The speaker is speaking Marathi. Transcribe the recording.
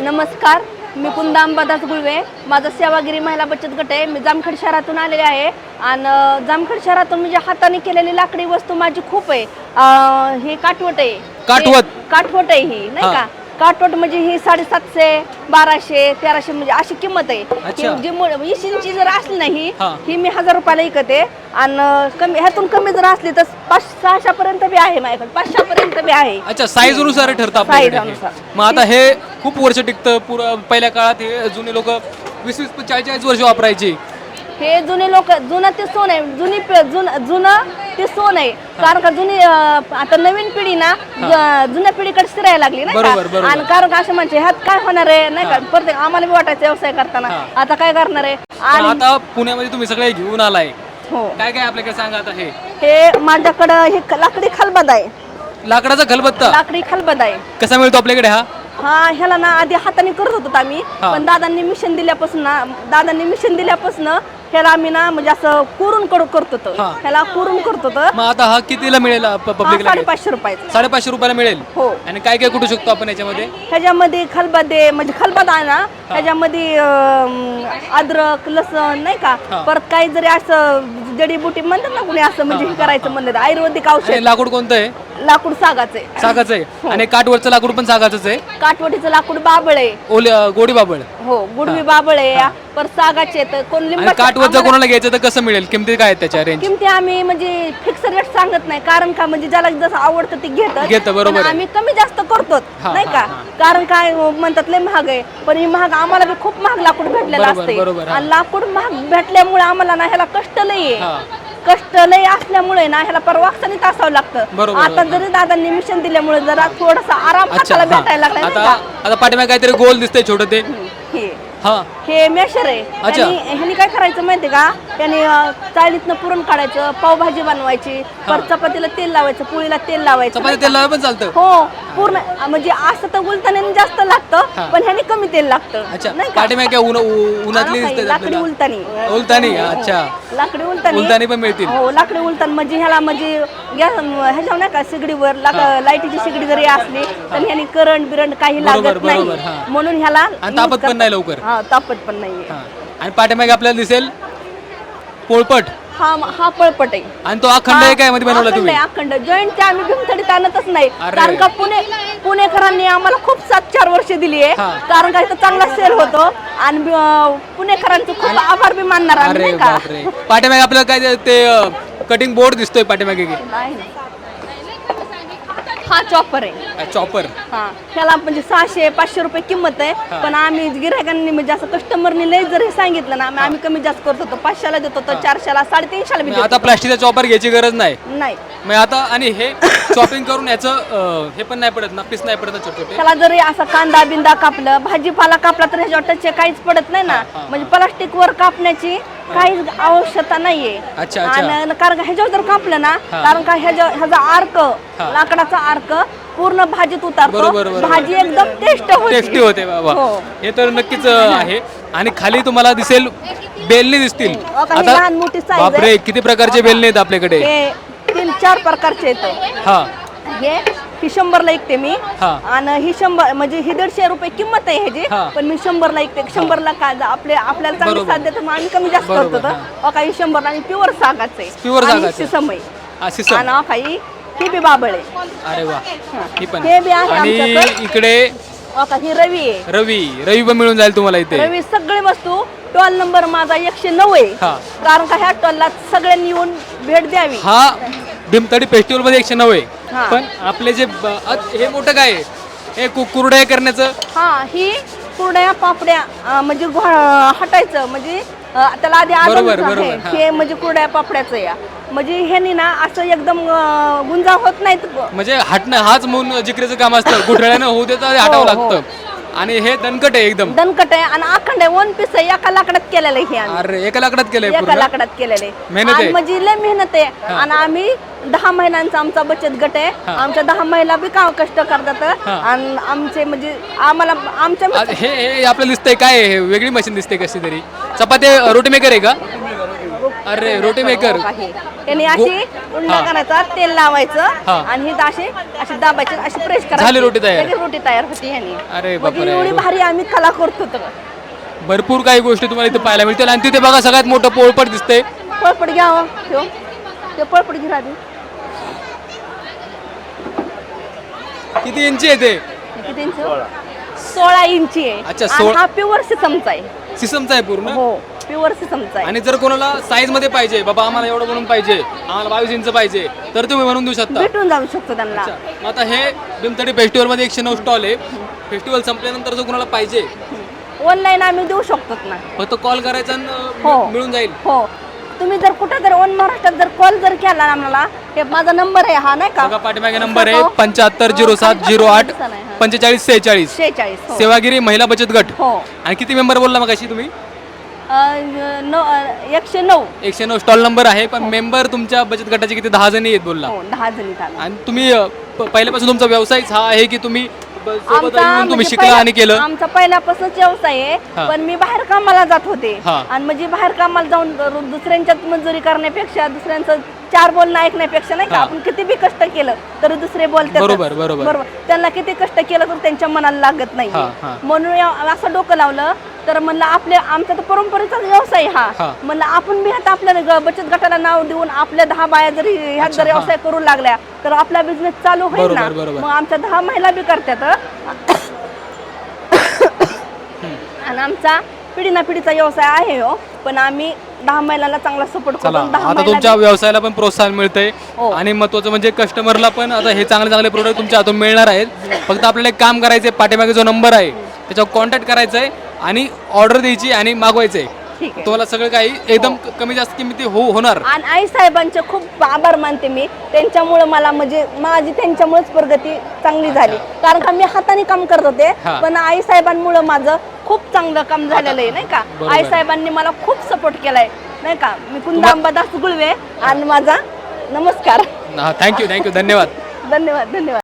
नमस्कार मी कुंदा अंबादास गुळवे. माझा सेवागिरी महिला बचत गट आहे. मी जामखेड शहरातून आलेले आहे. आणि जामखेड शहरातून म्हणजे हाताने केलेली लाकडी वस्तू माझी खूप आहे. ही काठवट आहे. काठवट? हे- काठवट? आहे ही नाही. का? काठवट म्हणजे ही साडेसातशे बाराशे तेराशे म्हणजे अशी किंमत आहे. ही जी इंची जर असली ना ही. मी हजार रुपयाला विकते आणि कमी ह्यातून कमी जर असली तर पाच सहाशेपर्यंत बी आहे माझ्याकडे. पाचशेपर्यंत बी आहे. अच्छा साईजनुसार ठरतं. अनुसार. मग आता हे खूप वर्ष टिकतं. पुरं पहिल्या काळात हे जुने लोक वीस वीस चाळीस चाळीस वर्ष वापरायचे. हे जुने लोक जुनं ते सोन आहे. जुनी पि- जुन जुनं ते सोन आहे. कारण का जुनी अं, आता नवीन पिढी ना ज- जुन्या पिढीकडे फिरायला लागली नाही बरोबर, का? बरोबर. आणि कारण का असं म्हणजे ह्यात काय होणार आहे नाही का? प्रत्येक आम्हाला बी वाटायचं व्यवसाय करताना. हा. आता काय करणार आहे? पण आणि आता पुण्यामध्ये तुम्ही सगळे घेऊन आलाय. हो. काय काय आपल्याकडे सांगा आता हे? हे माझ्याकडं हे क- लाकडी खलबद आहे. लाकडाचा खलबत्ता? लाकडी खलबद आहे. कसा मिळतो आपल्याकडे हा? हा ह्याला ना आधी हाताने करत होतो आम्ही. हा. पण दादांनी मिशन दिल्यापासून ना दादांनी मिशन दिल्यापासून ह्याला आम्ही ना म्हणजे असं कोरून कडू करत होतो. हा. ह्याला कोरून करत होतो. मग आता हा कितीला मिळेल साडेपाचशे रुपयाचा. साडेपाचशे रुपयाला मिळेल? हो. आणि काय काय कुठू शकतो आपण याच्यामध्ये? ह्याच्यामध्ये खलबदे म्हणजे खलबद आहे ना ह्याच्यामध्ये अं, अद्रक लसण नाही का. परत काही जरी असं जडीबुटी म्हणतात ना कुणी असं म्हणजे हे करायचं म्हणलं तर आयुर्वेदिक औषध. आणि लाकूड कोणतं आहे? लाकूड सागाचं आहे. सागाचं आहे. आणि काठवरचं लाकूड पण सागाचंच आहे. काठवटीचं लाकूड बाबळ आहे. ओले गोडी बाबळ. हो गुडवी बाबळ आहे. परत सागाचे आहेत कोण आणि लिंबाचे काठवरचं आम्हाला- कोणाला घ्यायचं तर कसं मिळेल? किमती काय आहेत त्याच्या रेंज किमती आम्ही म्हणजे फिक्स रेट सांगत नाही. कारण का म्हणजे ज्याला जसं आवडतं ते घेतं घेतं, बरोबर पण आहे. आम्ही कमी जास्त करतो हा, नाही हा, का? हा. कारण काय म्हणतात लय महाग आहे. पण ही महाग आम्हाला बी खूप महाग लाकूड भेटलेलं बरोबर, असते हा. आणि लाकूड महाग भेटल्यामुळे आम्हाला ना ह्याला कष्ट लय हा. आहे कष्ट लय असल्यामुळे ना ह्याला परवाक्षाने असावं लागतं. बरोबर, आता बरोबर. जरी दादांनी मिशन दिल्यामुळे जरा थोडासा आराम अच्छा हाताला हा. भेटायला लागला आता आता पाठीमागे काहीतरी गोल दिसतंय छोटं ते हे. हा. हे मेशर आहे. अच्छा. आणि ह्यानी काय करायचं माहितीये का? त्याने चाळीतनं पुरण काढायचं पावभाजी बनवायची परत चपातीला तेल लावायचं पोळीला तेल लावायचं चपाती तेल लावायला पण चालतं. हो पूर्ण म्हणजे असं तर उलताने जास्त हा. लागतं पण ह्याने कमी तेल लागतं. नाही का? पाठीमागे उन्हातली हा, दिसते लाकडी उलतानी उलतानी अच्छा. लाकडी उलतानी उलतानी पण मिळतील. हो लाकडी उलतान म्हणजे ह्याला म्हणजे गॅस ह्याच्यावर नाही का सिगडीवर लाक लाईटीची सिगडी जरी असली तर ह्याने करंट बिरंट काही बरोबर, लागत नाही. बरोबर, हा. म्हणून ह्याला आणि तापत पण करतात. नाही लवकर. हा तापत पण नाहीये. हा. आणि पाठीमागे आपल्याला दिसेल पोळपट. हा हा पळपट आहे आणि तो अखंड आहे काय मध्ये बनवला अखंड तुम्ही? आहे, अखंड. जॉईंट ते आम्ही भीमथडीत आणतच नाही. अरे. कारण का पुणे पुणेकरांनी आम्हाला खूप सात चार वर्ष दिली आहे. हा. कारण का इथं चांगला सेल होतो. आणि अं, पुणेकरांचं खूप आभार बी मानणार आम्ही अरे नाही का? बापरे. पाठीमागे आपल्याला काय ते कटिंग बोर्ड दिसतोय पाठीमागे नाही नाही. हा चॉपर आहे. चॉपर हा त्याला म्हणजे सहाशे पाचशे रुपये किंमत आहे. पण आम्ही गिरायकांनी म्हणजे असं कस्टमरनी लय जर हे सांगितलं ना आम्ही- कमी जास्त करत होतो. पाचशेला देत होतो चारशेला साडेतीनशेला बी देत आता प्लास्टिकचा चॉपर घ्यायची गरज नाही. होतो. नाही. मग आता आणि हे शॉपिंग करून याचं अं, हे पण नाही पडत ना पीस नाही पडत ना छोटे छोटे? त्याला जरी असा कांदा बिंदा कापलं भाजीपाला कापला तर ह्याच्यावर टच काहीच पडत नाही ना. म्हणजे प्लास्टिक वर कापण्याची काहीच आवश्यकता नाहीये अच्छा, अच्छा. आणि कारण का ह्याच्यावर जर कापलं ना हा. कारण का ह्याच्या ह्याचा अर्क लाकडाचा अर्क पूर्ण भाजीत उतारतो बरोबर, बरोबर. भाजी एकदम टेस्ट होते टेस्टी होते बाबा हो. हे तर नक्कीच अं, आहे आणि खाली तुम्हाला दिसेल बेलणी दिसतील हो, काही लहान मोठी size बापरे आहे. किती प्रकारचे बेलणे आहेत आपल्याकडे हे तीन चार प्रकारचे येतं हा हे ही शंभरला ऐकते मी. हा. आणि ही शंभर म्हणजे ही दीडशे रुपये किंमत आहे ह्याची हा. पण मी शंभरला ऐकते. शंभरला काय आपले आपल्याला चांगली बरोबर. साथ देतो मग आम्ही कमी जास्त बरोबर, करतो तर. काही शंभर आणि प्युअर सागाचं आहे. Pure आणि सागाचं. शिसम आहे. आणि काही ही बी बाबळ आहे. अरे वा. ही. पण हे बी आहे. आणि आमच्याकडे. इकडे अका ही रवी आहे. रवी. रवी पण मिळून जाईल तुम्हाला इथे. रवी सगळी वस्तू. टॉल नंबर माझा एकशे नऊ आहे. हा. कारण का ह्या टॉलला सगळ्यांनी येऊन भेट द्यावी. हा. भीमतडी फेस्टिवलमध्ये एकशे नऊ आहे हा. पण आपले जे ब- अ- हे मोठं काय आहे? हे कु- कुरडया करण्याचं हा ही कुरड्या पापड्या अं, म्हणजे घो- हटायचं म्हणजे अं, त्याला आधी बरोबर, आहे. बरोबर, हा. हे म्हणजे कुरड्या पापड्याचं या म्हणजे ह्यानी ना असं एकदम अं, गुंजा होत नाहीत म्हणजे हटणं हाच म्हणून जिकरीचं काम असतं गुठळ्यानं होऊ देतं ते हटावं हो, हो. लागतं आणि हे दणकट आहे एकदम. दणकट आहे आणि अखंड आहे. वन पीस आहे. एका लाकडात केलेलं आहे हे आम्ही. अरे एका लाकडात केलंय एका पूर्ण लाकडात केलेलं मेहनत आहे. आणि म्हणजे लय मेहनत आहे. आणि आम्ही दहा महिन्यांचा आमचा बचत गट आहे. आमच्या दहा महिला बी काम कष्ट करतात. आणि आमचे म्हणजे आम्हाला आमच्या आज हे हे आपल्याला दिसतंय काय? आहे? हे वेगळी मशीन दिसते कशी तरी. चपाती रोटी मेकर आहे का? अरे रोटी मेकर. आहे. त्यांनी अशी उंडा हा. करायचा तेल लावायचं हा. आणि ही अशी अशी दाबायची अशी प्रेस करायची. झाली रोटी तयार. लगेच रोटी तयार होती ह्यानी. अरे म्हणजे बापरे. एवढी भारी आम्ही कला करतो तर भरपूर काही गोष्टी तुम्हाला इथे पाहायला मिळतील. आणि तिथे बघा सगळ्यात मोठं पोळपट दिसतंय. पळपट घ्यावं ठेव. ते पळपट घे आधी. किती इंची आहे ते? किती इंच? सोळा. इंची आहे. अच्छा, आणि सोळा- हा प्युअर सिसमचा आहे. सिसमचा आहे पूर्ण? हो. प्युअर सिसमचा आहे आणि जर कोणाला साईजमध्ये पाहिजे बाबा आम्हाला एवढं म्हणून पाहिजे आम्हाला बावीस इंच पाहिजे तर तुम्ही बनवून देऊ शकता. भेटून जाऊ शकतो त्यांना. अच्छा. मग आता हे भीमतडी फेस्टिवलमध्ये एकशे नऊ स्टॉल आहे. फेस्टिवल संपल्यानंतर जर कोणाला पाहिजे ऑनलाईन आम्ही देऊ शकतो ना. फक्त कॉल करायचा आणि, हो. मिळून जाईल. हो. तुम्ही जर कुठं जर ऑन महाराष्ट्रात जर कॉल जर केला ना आम्हाला हे माझा नंबर आहे हा नाही का? पाठीमागे नंबर आहे हो. पंच्याहत्तर झिरो सात झिरो आठ हा. पंचेचाळीस सेहेचाळीस. शेहेचाळीस हो. सेवागिरी महिला बचत गट. हो. आणि किती मेंबर बोलला मग अशी तुम्ही? एकशे नऊ. एकशे नऊ स्टॉल नंबर आहे पण मेंबर तुमच्या बचत गटाचे किती? दहा जणी आहेत बोलला. हो दहा जणी आणि तुम्ही अ, प- पहिल्यापासून तुमचा व्यवसायच हा आहे की तुम्ही ब- सोबत येऊन तुम्ही म्हणजे शिकला पहिला- आणि केलं? आमचा पहिल्यापासूनच व्यवसाय हा. आहे पण मी बाहेर कामाला जात होते. हा. आणि म्हणजे बाहेर कामाला जाऊन रो- दुसऱ्यांच्यात मंजुरी करण्यापेक्षा दुसऱ्यांचं चार बोलणं ऐकण्यापेक्षा नाही का. आपण किती बी कष्ट केलं तरी दुसरे बोलतात बरोबर, त्यांना किती कष्ट केलं तर त्यांच्या मनाला लागत नाही हा, हा. म्हणून या- असं डोकं लावलं तर म्हणलं आपल्या आमचा तर परंपरेचा व्यवसाय हा हा. म्हणलं आपण बी आता आपल्या ग- बचत गटाला नाव देऊन आपल्या दहा बाया जरी अच्छा, जर. व्यवसाय करू लागल्या तर आपला बिझनेस चालू होईल ना बरोबर, बरोबर. मग आमच्या दहा महिला बी करतात आणि आमचा पिढी ना पिढीचा व्यवसाय आहे हो पण आम्ही दहा महिलांना चांगला सपोर्ट चला दहा आता महिला तुमच्या व्यवसायाला पण प्रोत्साहन मिळतंय. हो. आणि महत्वाचं म्हणजे कस्टमरला पण आता हे चांगले चांगले प्रोडक्ट तुमच्या हातून मिळणार आहेत. फक्त आपल्याला एक काम करायचं आहे पाठीमागे जो नंबर आहे त्याच्यावर कॉन्टॅक्ट करायचा आहे आणि ऑर्डर द्यायची आणि मागवायचं आहे. तुम्हाला सगळं काही एकदम क- कमी जास्त किमती हो होणार. आणि आई साहेबांचे खूप आभार मानते मी. त्यांच्यामुळे मला म्हणजे माझी त्यांच्यामुळेच प्रगती चांगली झाली. कारण का मी हाताने काम करत होते हा. पण आई साहेबांमुळे माझं खूप चांगलं काम झालेलं आहे नाही का. आई साहेबांनी मला खूप सपोर्ट केलाय नाही का? मी कुंदांबा दास गुळवे आणि माझा नमस्कार. थँक्यू थँक्यू धन्यवाद. धन्यवाद धन्यवाद.